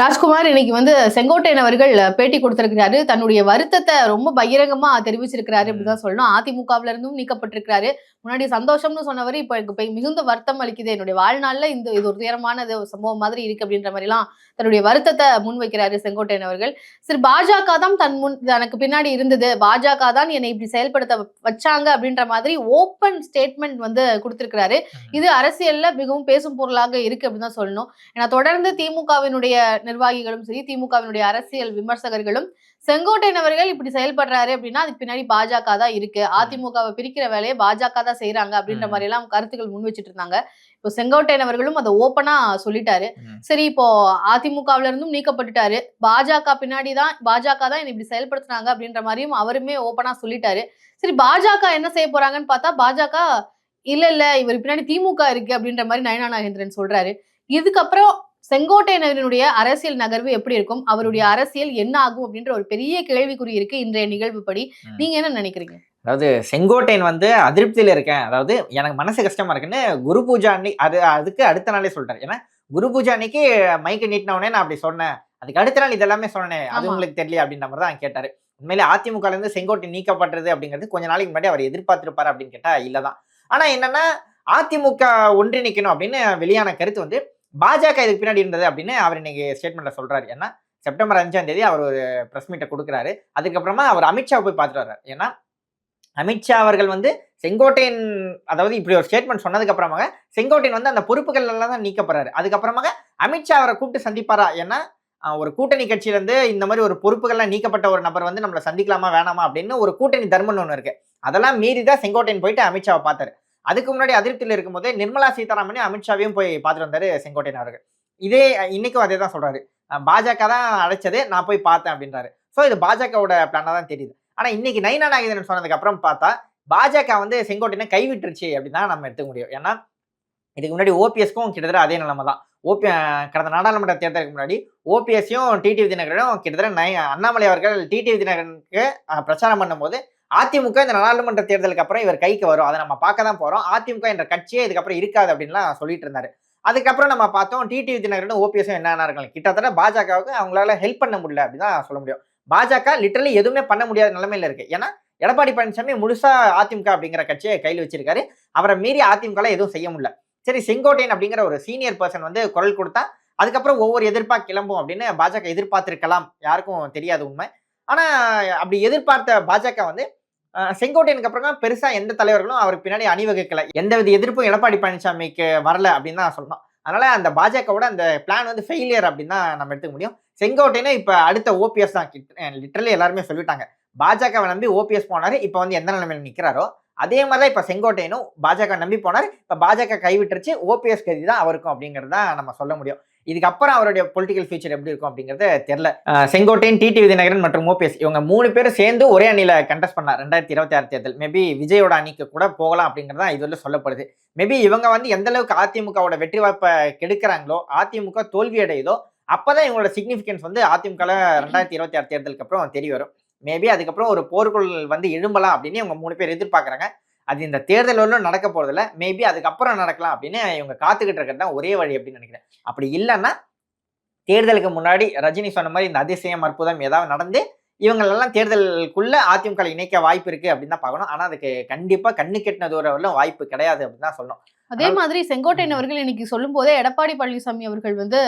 ராஜ்குமார் இன்னைக்கு வந்து செங்கோட்டையன் அவர்கள் பேட்டி கொடுத்திருக்கிறாரு. தன்னுடைய வருத்தத்தை ரொம்ப பகிரங்கமா தெரிவிச்சிருக்கிறாரு அப்படிதான் சொல்லணும். அதிமுகவுல இருந்தும் நீக்கப்பட்டிருக்கிறாரு. முன்னாடி சந்தோஷம்னு சொன்னவர் இப்ப எனக்கு மிகுந்த வருத்தம் அளிக்குது. என்னுடைய வாழ்நாள்ல இந்த இது ஒரு துயரமான சம்பவம் மாதிரி இருக்கு அப்படின்ற மாதிரி எல்லாம் தன்னுடைய வருத்தத்தை முன்வைக்கிறாரு செங்கோட்டையன் அவர்கள். சரி பாஜக தான் தன் முன் தனக்கு பின்னாடி இருந்தது. பாஜக தான் என்னை இப்படி செயல்படுத்த வச்சாங்க அப்படின்ற மாதிரி ஓப்பன் ஸ்டேட்மெண்ட் வந்து கொடுத்திருக்கிறாரு. இது அரசியல்ல மிகவும் பேசும் பொருளாக இருக்கு அப்படின்னு தான் சொல்லணும். ஏன்னா தொடர்ந்து திமுகவினுடைய நிர்வாகிகளும் சரி திமுகவினுடைய அரசியல் விமர்சகர்களும் செங்கோட்டையன் அவர்கள் இப்படி செயல்படுறாரு அப்படின்னா அதுக்கு பின்னாடி பாஜக தான் இருக்கு. அதிமுகவை பிரிக்கிற வேலையை பாஜக தான் செய்யறாங்க அப்படின்ற. மாதிரி எல்லாம் கருத்துக்கள் முன் வச்சிட்டு இருந்தாங்க. இப்போ செங்கோட்டையன் அவர்களும் அதை ஓப்பனா சொல்லிட்டாரு. சரி இப்போ அதிமுகவுல இருந்தும் நீக்கப்பட்டுட்டாரு. பாஜக பின்னாடி தான் பாஜக தான் என்னை இப்படி செயல்படுத்துனாங்க அப்படின்ற மாதிரியும் அவருமே ஓப்பனா சொல்லிட்டாரு. சரி பாஜக என்ன செய்ய போறாங்கன்னு பார்த்தா பாஜக இல்ல இல்ல இவர் பின்னாடி திமுக இருக்கு அப்படின்ற மாதிரி நயனா நாகேந்திரன் சொல்றாரு. இதுக்கப்புறம் செங்கோட்டையனரினுடைய அரசியல் நகர்வு எப்படி இருக்கும்? அவருடைய அரசியல் என்ன ஆகும்? அப்படின்ற ஒரு பெரிய கேள்விக்குறி இருக்கு இன்றைய நிகழ்வு படி. நீங்க என்ன நினைக்கிறீங்க? அதாவது செங்கோட்டையன் வந்து அதிருப்தியில இருக்கேன். அதாவது எனக்கு மனசு கஷ்டமா இருக்குன்னு குரு பூஜா அன்னி அது அதுக்கு அடுத்த நாளே சொல்லிட்டாரு ஏன்னா குரு பூஜா அன்னைக்கு மைக்கு நீட்டினவுடனே நான் அப்படி சொன்னேன். அதுக்கு அடுத்த நாள் இதெல்லாமே சொன்னேன். அது. உங்களுக்கு தெரியல அப்படின்ற மாதிரி தான் கேட்டாரு. உண்மையிலே அதிமுக இருந்து செங்கோட்டை நீக்கப்பட்டது அப்படிங்கிறது கொஞ்ச நாளைக்கு முன்னாடி அவர் எதிர்பார்த்திருப்பாரு அப்படின்னு கேட்டா இல்லதான். ஆனா என்னன்னா அதிமுக ஒன்றிணைக்கணும் அப்படின்னு வெளியான கருத்து வந்து பாஜக இதுக்கு பின்னாடி இருந்தது அப்படின்னு அவர் இன்னைக்கு ஸ்டேட்மெண்ட்ல சொல்றாரு. ஏன்னா செப்டம்பர் அஞ்சாம் தேதி அவர் ஒரு பிரஸ் மீட்டை கொடுக்குறாரு. அதுக்கப்புறமா அவர் அமித்ஷா போய் பார்த்துட்டு வர்றாரு. ஏன்னா அமித்ஷா அவர்கள் வந்து செங்கோட்டையன் அதாவது இப்படி ஒரு ஸ்டேட்மெண்ட் சொன்னதுக்கு அப்புறமாக செங்கோட்டையன் வந்து அந்த பொறுப்புகள் எல்லாம் தான் நீக்கப்படுறாரு அதுக்கப்புறமாக அமித்ஷா அவரை கூப்பிட்டு சந்திப்பாரா? ஏன்னா ஒரு கூட்டணி கட்சியிலேருந்து இந்த மாதிரி ஒரு பொறுப்புகள்லாம் நீக்கப்பட்ட ஒரு நபர் வந்து நம்மளை சந்திக்கலாமா வேணாமா அப்படின்னு ஒரு கூட்டணி தர்மம்னு ஒன்று இருக்கு. அதெல்லாம் மீறி தான் செங்கோட்டையன் போயிட்டு அமித்ஷாவை பார்த்தாரு. அதுக்கு முன்னாடி அதிருப்தியில் இருக்கும்போது நிர்மலா சீதாராமனையும் அமித்ஷாவையும் போய் பார்த்துட்டு வந்தாரு செங்கோட்டையன் அவர்கள். இதே இன்னைக்கும் அதே தான் சொல்றாரு பாஜக தான் அழைச்சது நான் போய் பார்த்தேன் அப்படின்றாரு. ஸோ இது பாஜகவோட பிளானாக தான் தெரியுது. ஆனால் இன்னைக்கு நைனா நாகேந்திரன் சொன்னதுக்கு அப்புறம் பார்த்தா பாஜக வந்து செங்கோட்டையனை கைவிட்டுருச்சு அப்படின்னு தான் நம்ம எடுத்துக்க முடியும். ஏன்னா இதுக்கு முன்னாடி ஓபிஎஸ்க்கும் கிட்டத்தட்ட அதே நிலைமை தான். ஓபி கடந்த நாடாளுமன்ற தேர்தலுக்கு முன்னாடி ஓபிஎஸ்ஸையும் டிடிவி தினகரனும் கிட்டத்தட்ட நை அண்ணாமலை அவர்கள் டிடிவி தினகரனுக்கு பிரச்சாரம் பண்ணும்போது அதிமுக இந்த நாடாளுமன்ற தேர்தலுக்கு அப்புறம் இவர் கைக்கு வரும். அதை நம்ம பார்க்க தான் போறோம். அதிமுக என்ற கட்சியே இதுக்கப்புறம் இருக்காது அப்படின்லாம் சொல்லிட்டு இருந்தாரு. அதுக்கப்புறம் நம்ம பார்த்தோம் டிடிவி தினகரனும் ஓபிஎஸும் என்னென்ன இருக்கலாம் கிட்டத்தட்ட பாஜகவுக்கு அவங்களால ஹெல்ப் பண்ண முடியல அப்படின்னு தான் சொல்ல முடியும். பாஜக லிட்டரலி எதுவுமே பண்ண முடியாத நிலைமையில இருக்கு. ஏன்னா எடப்பாடி பழனிசாமி முழுசா அதிமுக அப்படிங்கிற கட்சியை கையில் வச்சிருக்காரு. அவரை மீறி அதிமுக எதுவும் செய்ய முடியல. சரி செங்கோட்டையன் அப்படிங்கிற ஒரு சீனியர் பர்சன் வந்து குரல் கொடுத்தா அதுக்கப்புறம் ஒவ்வொரு எதிர்ப்பா கிளம்பும் அப்படின்னு பாஜக எதிர்பார்த்திருக்கலாம். யாருக்கும் தெரியாது உண்மை. ஆனா அப்படி எதிர்பார்த்த பாஜக வந்து செங்கோட்டையனுக்கு அப்புறமா பெருசா எந்த தலைவர்களும் அவருக்கு பின்னாடி அணிவகுக்கல. எந்தவித எதிர்ப்பும் எடப்பாடி பழனிசாமிக்கு வரல அப்படின்னு தான் சொல்லணும். அதனால அந்த பாஜகவோட அந்த பிளான் வந்து ஃபெயிலியர் அப்படின்னு தான் நம்ம எடுத்துக்க முடியும். செங்கோட்டையனை இப்போ அடுத்த ஓபிஎஸ் தான் லிட்டரலி எல்லாருமே சொல்லிட்டாங்க. பாஜகவை நம்பி ஓபிஎஸ் போனார் இப்போ வந்து எந்த நிலைமையில் நிற்கிறாரோ அதே மாதிரி தான் இப்போ செங்கோட்டையனும் பாஜக நம்பி போனார். இப்போ பாஜக கைவிட்டுருச்சு ஓபிஎஸ் கதி தான் அவருக்கும் அப்படிங்கிறது தான் நம்ம சொல்ல முடியும். இதுக்கப்புறம் அவருடைய பொலிட்டிக்கல் ஃபியூச்சர் எப்படி இருக்கும் அப்படிங்கறது தெரியல. அஹ் செங்கோட்டையன் டிடி விஜயநகரன் மற்றும் ஓபிஎஸ் இவங்க மூணு பேரும் சேர்ந்து ஒரே அணியில் கண்டெஸ்ட் பண்ணலாம். ரெண்டாயிரத்தி இருபத்தி ஆறு தேர்தல். மேபி விஜயோட அணிக்கு கூட போகலாம் அப்படிங்கிறது தான் இதுவரை சொல்லப்படுது. மேபி இவங்க வந்து எந்த அளவுக்கு அதிமுகவோட வெற்றி வாய்ப்பை கெடுக்கிறாங்களோ அதிமுக தோல்வி அடையுதோ அப்போதான் இவங்களோட சிக்னிஃபிகன்ஸ் வந்து அதிமுக ரெண்டாயிரத்தி இருபத்தி ஆறு தேர்தலுக்கு அப்புறம் தெரிய வரும். மேபி அதுக்கப்புறம் ஒரு போர்க்குள் வந்து எழும்பலாம் அப்படின்னு இவங்க மூணு பேர் எதிர்பார்க்குறாங்க. அது இந்த தேர்தல் வரலும் நடக்க போறதில்ல. மேபி அதுக்கப்புறம் நடக்கலாம் அப்படின்னு இவங்க காத்துக்கிட்டு இருக்கிறது தான் ஒரே வழி அப்படின்னு நினைக்கிறேன். அப்படி இல்லைன்னா தேர்தலுக்கு முன்னாடி ரஜினி சொன்ன மாதிரி இந்த அதிசயம் அற்புதம் ஏதாவது நடந்து இவங்களெல்லாம் தேர்தலுக்குள்ள அதிமுக இணைக்க வாய்ப்பு இருக்கு அப்படின்னு தான் பார்க்கணும். ஆனா அதுக்கு கண்டிப்பா கண்ணு கெட்டின தூரம் வரலும் வாய்ப்பு கிடையாது அப்படின்னு தான் சொல்லணும். அதே மாதிரி செங்கோட்டையன் அவர்கள் இன்னைக்கு சொல்லும் போதே எடப்பாடி பழனிசாமி அவர்கள் வந்து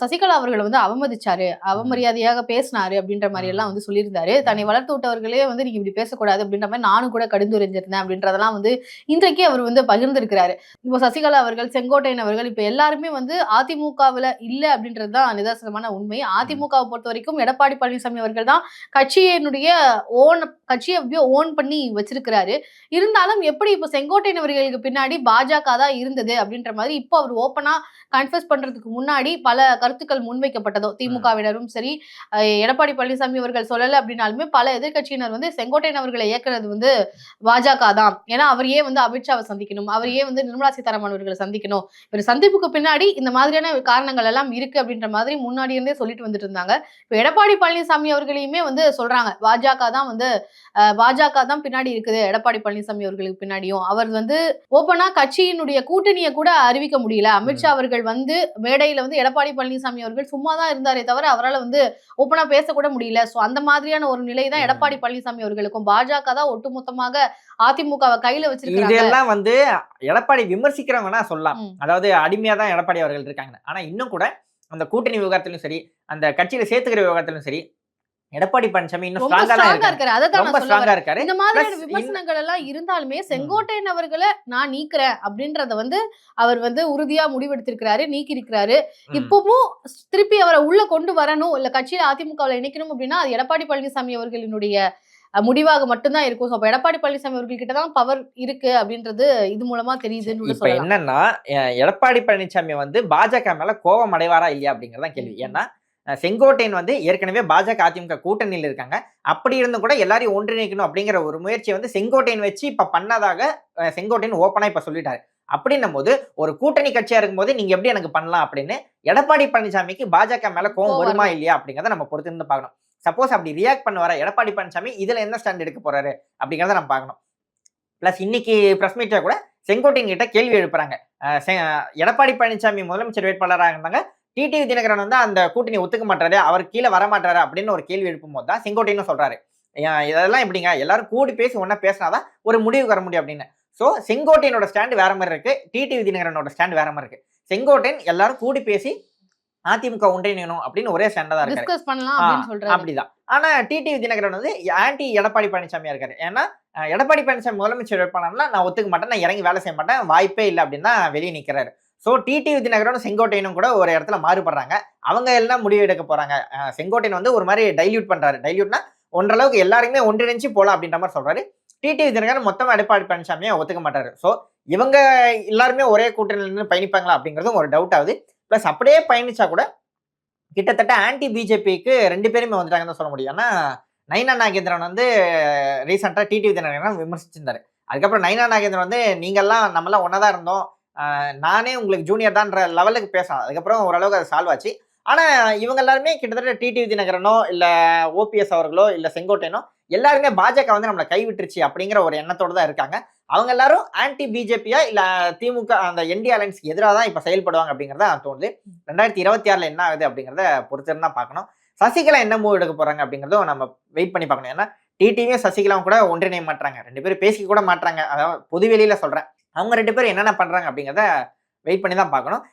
சசிகலா அவர்களை வந்து அவமதிச்சாரு. அவமரியாதையாக பேசினாரு அப்படின்ற மாதிரி எல்லாம் வந்து சொல்லியிருந்தாரு. தன்னை வளர்த்து விட்டவர்களே வந்து நீங்க இப்படி பேசக்கூடாது அப்படின்ற மாதிரி நானும் கூட கடிந்துரைஞ்சிருந்தேன் அப்படின்றதெல்லாம் வந்து இன்றைக்கு அவர் வந்து பகிர்ந்திருக்கிறாரு. இப்போ சசிகலா அவர்கள் செங்கோட்டையன் அவர்கள் இப்ப எல்லாருமே வந்து அதிமுகவுல இல்ல அப்படின்றது தான் நிதர்சனமான உண்மை. அதிமுகவை பொறுத்த வரைக்கும் எடப்பாடி பழனிசாமி அவர்கள் தான் கட்சியினுடைய ஓன் கட்சியை ஓன் பண்ணி வச்சிருக்கிறாரு. இருந்தாலும் எப்படி இப்போ செங்கோட்டையன் அவர்களுக்கு பின்னாடி பாஜக தான் இருந்தது அப்படின்ற மாதிரி இப்போ அவர் ஓப்பனா கன்ஃபஸ் பண்றதுக்கு முன்னாடி பல கருத்துக்கள் முன்வைக்கப்பட்டதோ திமுகவினரும் சரி எடப்பாடி பழனிசாமி அவர்கள் சொல்லல அப்படின்னாலுமே பல எதிர்க்கட்சியினர் வந்து செங்கோட்டையன் அவர்களை இயக்குறது வந்து பாஜக தான் ஏன்னா அவர் ஏன் வந்து அமித்ஷாவை சந்திக்கணும். அவர் ஏன் வந்து நிர்மலா சீதாராமன் அவர்களை சந்திக்கணும். இவர் சந்திப்புக்கு பின்னாடி இந்த மாதிரியான காரணங்கள் எல்லாம் இருக்கு அப்படின்ற மாதிரி முன்னாடி இருந்தே சொல்லிட்டு வந்துட்டு இருந்தாங்க. இப்போ எடப்பாடி பழனிசாமி அவர்களையுமே வந்து சொல்றாங்க. பாஜக தான் வந்து பாஜக தான் பின்னாடி இருக்குது. எடப்பாடி பழனிசாமி அவர்களுக்கு பின்னாடியும். அவர் வந்து ஓப்பனா கட்சி கட்சியினுடைய கூட்டணியை கூட அறிவிக்க முடியல. அமித்ஷா அவர்கள் வந்து மேடையில வந்து எடப்பாடி பழனிசாமி அவர்கள் சும்மா தான் இருந்தாரே தவிர அவரால் வந்து ஓப்பனா பேசக்கூட முடியல. சோ அந்த மாதிரியான ஒரு நிலை தான். எடப்பாடி பழனிசாமி அவர்களுக்கும் பாஜக தான் ஒட்டுமொத்தமாக அதிமுகவை கையில வச்சிருக்காங்க இதெல்லாம் வந்து எடப்பாடி விமர்சிக்கிறவங்கன்னா சொல்லலாம். அதாவது அடிமையா தான் எடப்பாடி அவர்கள் இருக்காங்க ஆனா இன்னும் கூட அந்த கூட்டணி விவகாரத்திலும் சரி அந்த கட்சியில சேர்த்துக்கிற விவகாரத்திலும் சரி எடப்பாடி பழனிசாமி இன்னும் ஸ்ட்ராங்கா இருக்காரு. இருக்காரு. அதை தான் ரொம்ப ஸ்ட்ராங்கா. இருக்காரு. இந்த மாதிரியான விமர்சனங்கள் எல்லாம் இருந்தாலுமே செங்கோட்டையன் அவர்களை நான் நீக்கிறேன் அப்படின்றத வந்து அவர் வந்து உறுதியா முடிவெடுத்திருக்கிறாரு நீக்கி இருக்கிறாரு. இப்பவும் திருப்பி அவரை உள்ள கொண்டு வரணும் இல்ல கட்சியில அதிமுகவில் இணைக்கணும் அப்படின்னா அது எடப்பாடி பழனிசாமி அவர்களினுடைய முடிவாக மட்டும்தான் இருக்கும். ஸோ அப்போ எடப்பாடி பழனிசாமி அவர்கள் கிட்ட தான் பவர் இருக்கு அப்படின்றது இது மூலமா தெரியுதுன்னு இப்ப என்னன்னா எடப்பாடி பழனிசாமி வந்து பாஜக மேல கோபம் அடைவாரா இல்லையா அப்படிங்கறதான் கேள்வி. ஏன்னா செங்கோட்டையன் வந்து ஏற்கனவே பாஜக அதிமுக கூட்டணியில் இருக்காங்க. அப்படி இருந்தும் கூட எல்லாரையும் ஒன்றிணைக்கணும் அப்படிங்கிற ஒரு முயற்சியை வந்து செங்கோட்டையன் வச்சு இப்ப பண்ணதாக செங்கோட்டையன் ஓப்பனா இப்ப சொல்லிட்டாரு. அப்படின்னும் போது ஒரு கூட்டணி கட்சியா இருக்கும்போது நீங்க எப்படி எனக்கு பண்ணலாம் அப்படின்னு எடப்பாடி பழனிசாமிக்கு பாஜக மேல கோவம் வருமா இல்லையா அப்படிங்கறத நம்ம பொறுத்து இருந்து பார்க்கணும். சப்போஸ் அப்படி ரியாக்ட் பண்ணுவார? எடப்பாடி பழனிசாமி இதுல என்ன ஸ்டாண்ட் எடுக்க போறாரு அப்படிங்கறத நம்ம பார்க்கணும். பிளஸ் இன்னைக்கு பிரஸ் மீட்ல கூட செங்கோட்டையன் கிட்ட கேள்வி எழுப்புறாங்க. எடப்பாடி பழனிசாமி முதலமைச்சர் வேட்பாளராக இருந்தாங்க. டிடிவி தினகரன் வந்து அந்த கூட்டணி ஒத்துக்க மாட்டாரு அவர் கீழே வர மாட்டாரு அப்படின்னு ஒரு கேள்வி எழுப்பும் போது தான் செங்கோட்டையன் சொல்றாரு. இதெல்லாம் எப்படிங்க? எல்லாரும் கூடி பேசி ஒன்னா பேசினாதான் ஒரு முடிவு வர முடியும் அப்படின்னு. ஸோ செங்கோட்டையனோட ஸ்டாண்ட் வேற மாதிரி இருக்கு டிடிவி தினகரனோட ஸ்டாண்ட் வேற மாதிரி இருக்கு. செங்கோட்டையன் எல்லாரும் கூடி பேசி அதிமுக ஒன்றிணையணும் அப்படின்னு ஒரே ஸ்டாண்டா தான் சொல்றாரு. அப்படிதான். ஆனா டிடிவி தினகரன் வந்து ஆன்டி எடப்பாடி பழனிசாமியா இருக்காரு. ஏன்னா எடப்பாடி பழனிசாமி முதலமைச்சர் வேட்பாளர்னா நான் ஒத்துக்க மாட்டேன் நான் இறங்கி வேலை செய்ய மாட்டேன் வாய்ப்பே இல்லை அப்படின்னு தான் வெளியே நிக்கிறாரு. ஸோ டிடிவி தினகரனும் செங்கோட்டையனும் கூட ஒரு இடத்துல மாறுபடுறாங்க. அவங்க எல்லாம் முடிவு எடுக்க போறாங்க. செங்கோட்டையன் வந்து ஒரு மாதிரி டைல்யூட் பண்றாரு. டைல்யூட்னா ஒன்றளவுக்கு எல்லாருமே ஒன்றிணைஞ்சு போகலாம் அப்படின்ற மாதிரி சொல்றாரு. டிடிவி தினகரன் மொத்தம் எடப்பாடி பழனிசாமியை ஒத்துக்க மாட்டாரு. ஸோ இவங்க எல்லாருமே ஒரே கூட்டணியிலிருந்து பயணிப்பாங்களா அப்படிங்கிறதும் ஒரு டவுட் ஆகுது. ப்ளஸ் அப்படியே பயணிச்சா கூட கிட்டத்தட்ட ஆன்டி பிஜேபிக்கு ரெண்டு பேருமே வந்துட்டாங்கன்னு தான் சொல்ல முடியும். ஏன்னா நைனா நாகேந்திரன் வந்து ரீசெண்டாக டிடிவி தினகரன் விமர்சிச்சிருந்தாரு. அதுக்கப்புறம் நைனா நாகேந்திரன் வந்து நீங்கள்லாம் நம்மலாம் ஒன்றா தான் இருந்தோம். நானே உங்களுக்கு ஜூனியர் தான்ற லெவலுக்கு பேசலாம். அதுக்கப்புறம் ஓரளவுக்கு அது சால்வ் ஆச்சு. ஆனால் இவங்க எல்லாருமே கிட்டத்தட்ட டிடிவி தினகரனோ இல்லை ஓபிஎஸ் அவர்களோ இல்லை செங்கோட்டையனோ எல்லாருமே பாஜக வந்து நம்மளை கைவிட்டுருச்சு அப்படிங்கிற ஒரு எண்ணத்தோடு தான் இருக்காங்க. அவங்க எல்லாரும் ஆன்டி பிஜேபியா இல்லை திமுக அந்த என்டி அலைன்ஸ்க்கு எதிராக தான் இப்போ செயல்படுவாங்க அப்படிங்கிறத தோணுது. ரெண்டாயிரத்தி இருபத்தி ஆறில் என்ன ஆகுது அப்படிங்கிறத பொறுத்திருந்தா பார்க்கணும். சசிகலா என்ன மூவ் எடுக்க போகிறாங்க அப்படிங்கறதும் நம்ம வெயிட் பண்ணி பார்க்கணும். ஏன்னா டிடிவியும் சசிகலாவும் கூட ஒன்றிணைய மாட்டாங்க ரெண்டு பேரும் பேசிக்க கூட மாட்டாங்க அதாவது பொதுவெளியில் சொல்கிறேன் அவங்க ரெண்டு பேரும் என்னென்ன பண்றாங்க அப்படிங்கறத வெயிட் பண்ணி தான் பார்க்கணும்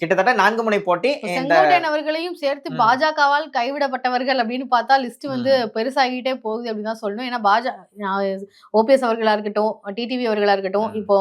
கிட்டத்தட்ட நான்கு முனை போட்டி செங்கோட்டையன் அவர்களையும் சேர்த்து. பாஜகவால் கைவிடப்பட்டவர்கள் அப்படின்னு பார்த்தா லிஸ்ட் வந்து. பெருசாகிட்டே போகுது அப்படின்னு தான் சொல்லணும் ஏன்னா பாஜ ஓபிஎஸ் அவர்களா இருக்கட்டும் டிடிவி அவர்களா இருக்கட்டும். இப்போ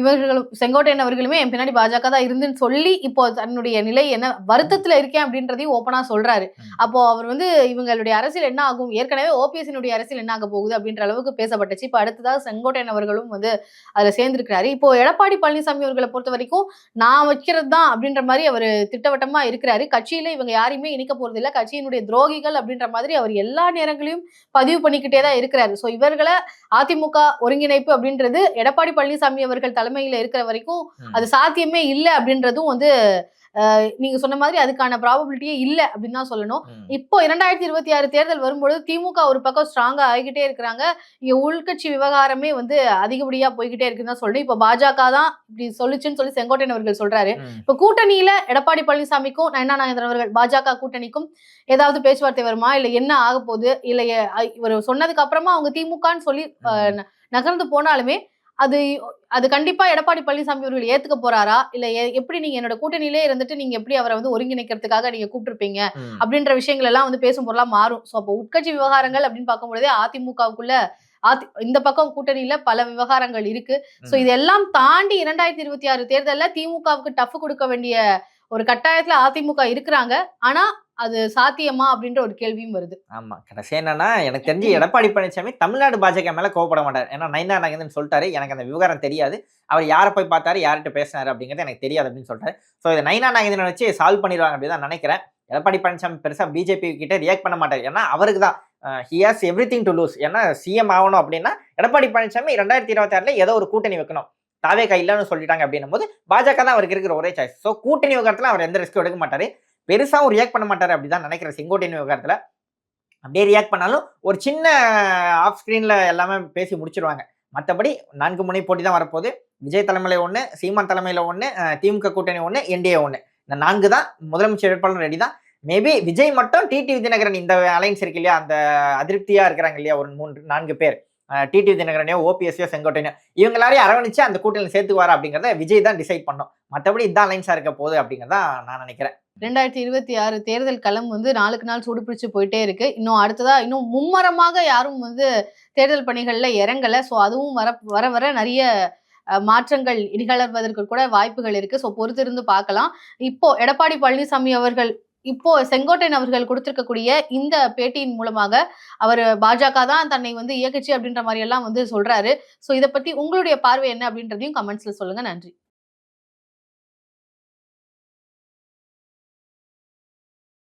இவர்களும் செங்கோட்டையன் அவர்களுமே என் பின்னாடி பாஜக தான் இருந்துன்னு சொல்லி இப்போ தன்னுடைய நிலை என்ன வருத்தத்துல இருக்கேன் அப்படின்றதையும் ஓப்பனா சொல்றாரு. அப்போ அவர் வந்து இவங்களுடைய அரசியல் என்ன ஆகும்? ஏற்கனவே ஓபிஎஸ்னுடைய அரசியல் என்ன ஆக போகுது அப்படின்ற அளவுக்கு பேசப்பட்டுச்சு. இப்போ அடுத்ததாக செங்கோட்டையன் அவர்களும் வந்து அதுல சேர்ந்திருக்கிறாரு. இப்போ எடப்பாடி பழனிசாமி அவர்களை பொறுத்த வரைக்கும் நான் வைக்கிறது தான் அப்படின்ற மாதிரி அவர் திட்டவட்டமா இருக்கிறாரு. கட்சியில இவங்க யாரையுமே இணைக்க போறது இல்ல கட்சியினுடைய துரோகிகள் அப்படின்ற மாதிரி அவர் எல்லா நேரங்களையும் பதிவு பண்ணிக்கிட்டே தான் இருக்கிறாரு. சோ இவர்களை அதிமுக ஒருங்கிணைப்பு அப்படின்றது எடப்பாடி பழனிசாமி அவர்கள் தலைமையில இருக்கிற வரைக்கும். அது சாத்தியமே இல்லை அப்படின்றதும் வந்து நீங்க சொன்ன மாதிரி அதுக்கான ப்ராபபிலிட்டியே இல்லை அப்படின்னு தான் சொல்லணும். இப்போ இரண்டாயிரத்தி இருபத்தி ஆறு தேர்தல் வரும்பொழுது திமுக ஒரு பக்கம் ஸ்ட்ராங்கா ஆகிக்கிட்டே இருக்கிறாங்க. இங்க உள்கட்சி விவகாரமே வந்து அதிகப்படியா போய்கிட்டே இருக்குன்னு தான் சொல்லணும். இப்போ பாஜக தான் இப்படி சொல்லுச்சுன்னு சொல்லி செங்கோட்டையன் அவர்கள் சொல்றாரு. இப்ப கூட்டணியில எடப்பாடி பழனிசாமிக்கும் நயனா நாகேந்திரன் அவர்கள் பாஜக கூட்டணிக்கும் ஏதாவது பேச்சுவார்த்தை வருமா? இல்ல என்ன ஆக போகுது இல்ல இவர் சொன்னதுக்கு அப்புறமா அவங்க திமுகன்னு சொல்லி நகர்ந்து போனாலுமே அது அது கண்டிப்பா எடப்பாடி பழனிசாமி அவர்கள் ஏத்துக்க போறாரா இல்ல எப்படி நீங்க என்னோட கூட்டணியிலே இருந்துட்டு நீங்க எப்படி அவரை வந்து ஒருங்கிணைக்கிறதுக்காக நீங்க கூப்பிட்டுருப்பீங்க. அப்படின்ற விஷயங்கள் எல்லாம் வந்து பேசும் பொருளா மாறும் சோ அப்போ உட்கட்சி விவகாரங்கள் அப்படின்னு பார்க்கும்பொழுதே அதிமுகவுக்குள்ள அதி இந்த பக்கம் கூட்டணியில பல விவகாரங்கள் இருக்கு சோ. இதெல்லாம் தாண்டி இரண்டாயிரத்தி இருபத்தி ஆறு தேர்தல்ல திமுகவுக்கு டஃப் கொடுக்க வேண்டிய ஒரு கட்டாயத்துல அதிமுக இருக்கிறாங்க. ஆனா அது சாத்தியமா அப்படின்ற ஒரு கேள்வியும் வருது. ஆமா. கடைசி என்னன்னா எனக்கு தெரிஞ்சு எடப்பாடி பழனிசாமி தமிழ்நாடு பாஜக மேல கோவப்பட மாட்டார். ஏன்னா நைனா நாகேந்திரன் சொல்லிட்டாரு. எனக்கு அந்த விவகாரம் தெரியாது. அவர் யாரை போய் பார்த்தாரு யார்கிட்ட பேசினாரு அப்படிங்கிறது எனக்கு தெரியாது அப்படின்னு சொல்லிட்டாரு ஸோ இதை நைனா நாகேந்திரன் வச்சு சால்வ் பண்ணிடுவாங்க அப்படின்னு தான் நினைக்கிறேன். எடப்பாடி பழனிசாமி பெருசா பிஜேபி கிட்ட ரியாக்ட் பண்ண மாட்டார். ஏன்னா அவருக்கு தான். He has everything to lose ஏன்னா சிஎம் ஆகணும் அப்படின்னா எடப்பாடி பழனிசாமி ரெண்டாயிரத்தி இருபத்தி ஆறுல ஏதோ ஒரு கூட்டணி வைக்கணும். தாவே இல்லைன்னு சொல்லிட்டாங்க அப்படின்னும் போது பாஜக தான் அவருக்கு இருக்கிற ஒரே சாய்ஸ் ஸோ கூட்டணி விவகாரத்தில் அவர் எந்த ரிஸ்க்கும் எடுக்க மாட்டாரு. பெருசாகவும் ரியாக்ட் பண்ண மாட்டாரு அப்படிதான் நினைக்கிறேன் செங்கோட்டையின் விவகாரத்தில். அப்படியே ரியாக்ட் பண்ணாலும் ஒரு சின்ன ஆஃப் ஸ்க்ரீனில் எல்லாமே பேசி முடிச்சிருவாங்க. மற்றபடி நான்கு முனை போட்டி தான் வரப்போகுது. விஜய் தலைமையில் ஒன்று சீமான் தலைமையில் ஒன்று திமுக கூட்டணி ஒன்று என்டிஏ ஒன்று இந்த நான்கு தான் முதலமைச்சர் வேட்பாளர் ரெடி தான். மேபி விஜய் மட்டும் டிடி விஜயநகரன் இந்த அலைன்ஸ் இருக்கு இல்லையா? அந்த அதிருப்தியாக இருக்கிறாங்க இல்லையா? ஒரு மூன்று நான்கு பேர். டிடி தினகரனையோ ஓபிஎஸ்ஓ செங்கோட்டையோ இவங்க எல்லாரையும் அரவணைச்சு அந்த கூட்டணி சேர்த்துக்குவார் அப்படிங்கிறத விஜய் தான் டிசைட் பண்ணும் மற்றபடி இதான் அலைன்ஸா இருக்க போகுது அப்படிங்கிறத நான் நினைக்கிறேன். ரெண்டாயிரத்தி இருபத்தி ஆறு தேர்தல் களம் வந்து நாளுக்கு நாள் சூடுபிடிச்சு போயிட்டே இருக்கு. இன்னும் அடுத்ததா இன்னும் மும்மரமாக யாரும் வந்து தேர்தல் பணிகள்ல இறங்கலை. ஸோ அதுவும் வர வர வர நிறைய மாற்றங்கள் நிகழ்வதற்கு கூட வாய்ப்புகள் இருக்கு. ஸோ பொறுத்திருந்து பார்க்கலாம். இப்போ எடப்பாடி பழனிசாமி அவர்கள் இப்போ செங்கோட்டையன் அவர்கள் கொடுத்திருக்கக்கூடிய இந்த பேட்டியின் மூலமாக அவர் பாஜக தான் தன்னை வந்து இயக்குச்சு அப்படின்ற மாதிரி எல்லாம் வந்து சொல்றாரு. ஸோ இதை பத்தி உங்களுடைய பார்வை என்ன அப்படின்றதையும் கமெண்ட்ஸ்ல சொல்லுங்க. நன்றி.